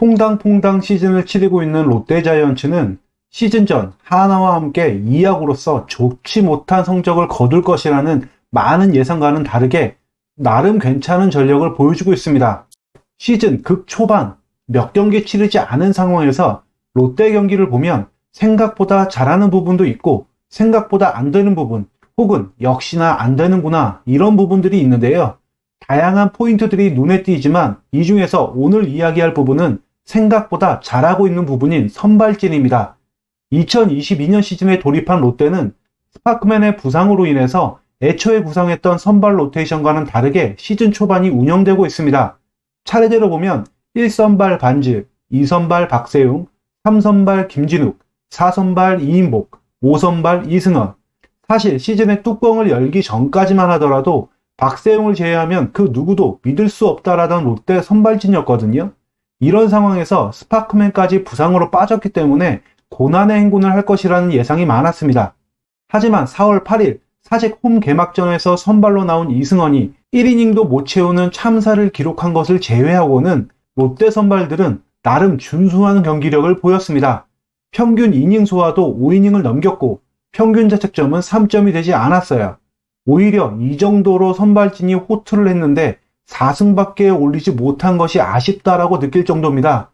퐁당퐁당 시즌을 치르고 있는 롯데자이언츠는 시즌 전 하나와 함께 2약으로서 좋지 못한 성적을 거둘 것이라는 많은 예상과는 다르게 나름 괜찮은 전력을 보여주고 있습니다. 시즌 극 초반 몇 경기 치르지 않은 상황에서 롯데 경기를 보면 생각보다 잘하는 부분도 있고 생각보다 안 되는 부분 혹은 역시나 안 되는구나 이런 부분들이 있는데요. 다양한 포인트들이 눈에 띄지만 이 중에서 오늘 이야기할 부분은 생각보다 잘하고 있는 부분인 선발진입니다. 2022년 시즌에 돌입한 롯데는 스파크맨의 부상으로 인해서 애초에 구성했던 선발 로테이션과는 다르게 시즌 초반이 운영되고 있습니다. 차례대로 보면 1선발 반즈, 2선발 박세웅, 3선발 김진욱, 4선발 이인복, 5선발 이승원. 사실 시즌의 뚜껑을 열기 전까지만 하더라도 박세웅을 제외하면 그 누구도 믿을 수 없다라던 롯데 선발진이었거든요. 이런 상황에서 스파크맨까지 부상으로 빠졌기 때문에 고난의 행군을 할 것이라는 예상이 많았습니다. 하지만 4월 8일 사직 홈 개막전에서 선발로 나온 이승원이 1이닝도 못 채우는 참사를 기록한 것을 제외하고는 롯데 선발들은 나름 준수한 경기력을 보였습니다. 평균 이닝 소화도 5이닝을 넘겼고 평균 자책점은 3점이 되지 않았어요. 오히려 이 정도로 선발진이 호투를 했는데 4승밖에 올리지 못한 것이 아쉽다라고 느낄 정도입니다.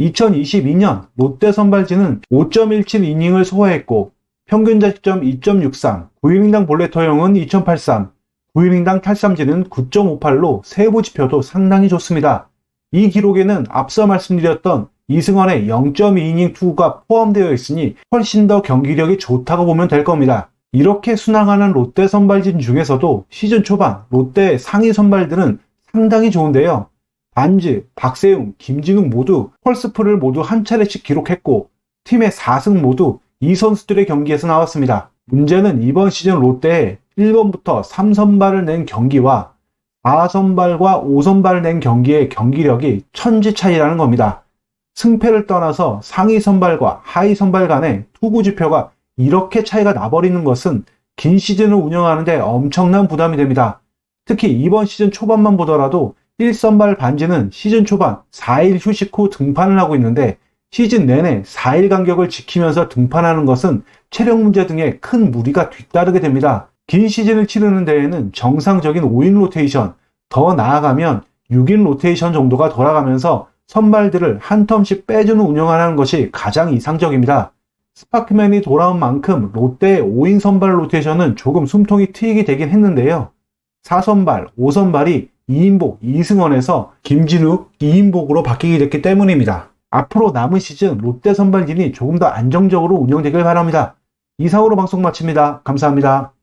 2022년 롯데 선발진은 5.17 이닝을 소화했고 평균 자책점 2.63, 9이닝당 볼넷 허용은 2.83, 9이닝당 탈삼진은 9.58로 세부 지표도 상당히 좋습니다. 이 기록에는 앞서 말씀드렸던 이승환의 0.2이닝 투구가 포함되어 있으니 훨씬 더 경기력이 좋다고 보면 될 겁니다. 이렇게 순항하는 롯데 선발진 중에서도 시즌 초반 롯데의 상위 선발들은 상당히 좋은데요. 반즈, 박세웅, 김진욱 모두 펄스프를 모두 한 차례씩 기록했고 팀의 4승 모두 이 선수들의 경기에서 나왔습니다. 문제는 이번 시즌 롯데에 1번부터 3선발을 낸 경기와 4선발과 5선발을 낸 경기의 경기력이 천지 차이라는 겁니다. 승패를 떠나서 상위 선발과 하위 선발 간의 투구 지표가 이렇게 차이가 나버리는 것은 긴 시즌을 운영하는데 엄청난 부담이 됩니다. 특히 이번 시즌 초반만 보더라도 1선발 반지는 시즌 초반 4일 휴식 후 등판을 하고 있는데 시즌 내내 4일 간격을 지키면서 등판하는 것은 체력 문제 등의 큰 무리가 뒤따르게 됩니다. 긴 시즌을 치르는 데에는 정상적인 5인 로테이션, 더 나아가면 6인 로테이션 정도가 돌아가면서 선발들을 한 텀씩 빼주는 운영하는 것이 가장 이상적입니다. 스파크맨이 돌아온 만큼 롯데의 5인 선발 로테이션은 조금 숨통이 트이게 되긴 했는데요. 4선발, 5선발이 2인복, 이승원에서 김진욱, 2인복으로 바뀌게 됐기 때문입니다. 앞으로 남은 시즌 롯데 선발진이 조금 더 안정적으로 운영되길 바랍니다. 이상으로 방송 마칩니다. 감사합니다.